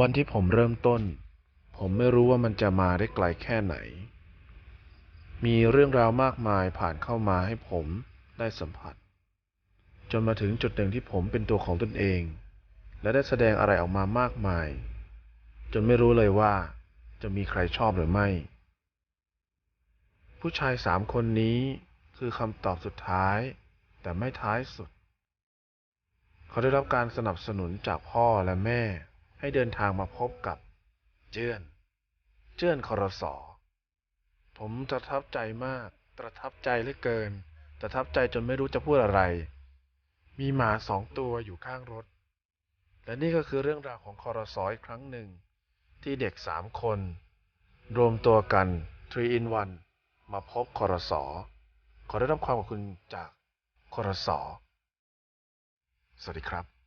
วันที่ผมเริ่มต้น ผมไม่รู้ว่ามันจะมาได้ไกลแค่ไหน มีเรื่องราวมากมายผ่านเข้ามาให้ผมได้สัมผัส จนมาถึงจุดหนึ่งที่ผมเป็นตัวของตนเอง และได้แสดงอะไรออกมามากมาย จนไม่รู้เลยว่า จะมีใครชอบหรือไม่ ผู้ชายสามคนนี้คือคำตอบสุดท้าย แต่ไม่ท้ายสุด เขาได้รับการสนับสนุนจากพ่อและแม่ ให้เดินทางมาพบกับเจื้อน เจื้อนคอรสอผมประทับใจมาก ประทับใจเหลือเกิน ประทับใจจนไม่รู้จะพูดอะไร มีหมาสองตัวอยู่ข้างรถ และนี่ก็คือเรื่องราวของคอรสออีกครั้งหนึ่ง ที่เด็กสามคน รวมตัวกัน 3 in 1 มาพบคอรสอขอได้รับความขอบคุณจากคอรสอสวัสดีครับ